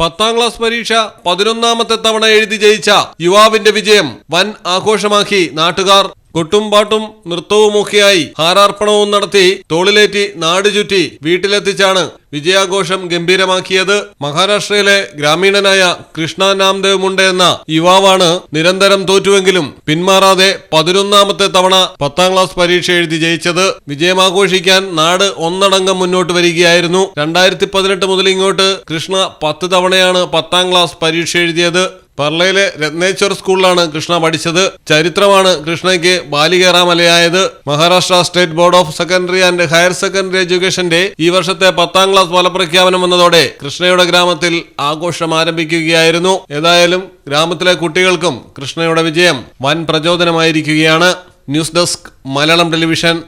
പത്താം ക്ലാസ് പരീക്ഷ പതിനൊന്നാമത്തെ തവണ എഴുതി ജയിച്ച യുവാവിന്റെ വിജയം വൻ ആഘോഷമാക്കി നാട്ടുകാർ. കൊട്ടും പാട്ടും നൃത്തവുമൊക്കെയായി ഹാരാർപ്പണവും നടത്തി തോളിലേറ്റി നാട് ചുറ്റി വീട്ടിലെത്തിച്ചാണ് വിജയാഘോഷം ഗംഭീരമാക്കിയത്. മഹാരാഷ്ട്രയിലെ ഗ്രാമീണനായ കൃഷ്ണ നാംദേവ് മുണ്ട എന്ന യുവാവാണ് നിരന്തരം തോറ്റുവെങ്കിലും പിന്മാറാതെ പതിനൊന്നാമത്തെ തവണ പത്താം ക്ലാസ് പരീക്ഷ എഴുതി ജയിച്ചത്. വിജയമാഘോഷിക്കാൻ നാട് ഒന്നടങ്കം മുന്നോട്ട് വരികയായിരുന്നു. രണ്ടായിരത്തി പതിനെട്ട് മുതൽ ഇങ്ങോട്ട് കൃഷ്ണ പത്ത് തവണയാണ് പത്താം ക്ലാസ് പരീക്ഷ എഴുതിയത്. പർളയിലെ രത്നേശ്വർ സ്കൂളിലാണ് കൃഷ്ണ പഠിച്ചത്. ചരിത്രമാണ് കൃഷ്ണയ്ക്ക് ബാലികേറാമലയായത്. Maharashtra state board of secondary and higher secondary എഡ്യൂക്കേഷന്റെ ഈ വർഷത്തെ പത്താം ക്ലാസ് ഫലപ്രഖ്യാപനം വന്നതോടെ കൃഷ്ണയുടെ ഗ്രാമത്തിൽ ആഘോഷം ആരംഭിക്കുകയായിരുന്നു. ഏതായാലും ഗ്രാമത്തിലെ കുട്ടികൾക്കും കൃഷ്ണയുടെ വിജയം വൻ പ്രചോദനമായിരിക്കുകയാണ്. News desk Malayalam television.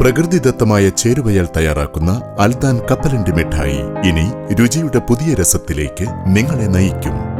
പ്രകൃതിദത്തമായ ചേരുവയാൽ തയ്യാറാക്കുന്ന അൽദാൻ കപ്പലണ്ടി മിഠായി. ഇനി രുചിയുടെ പുതിയ രസത്തിലേക്ക് നിങ്ങളെ നയിക്കും.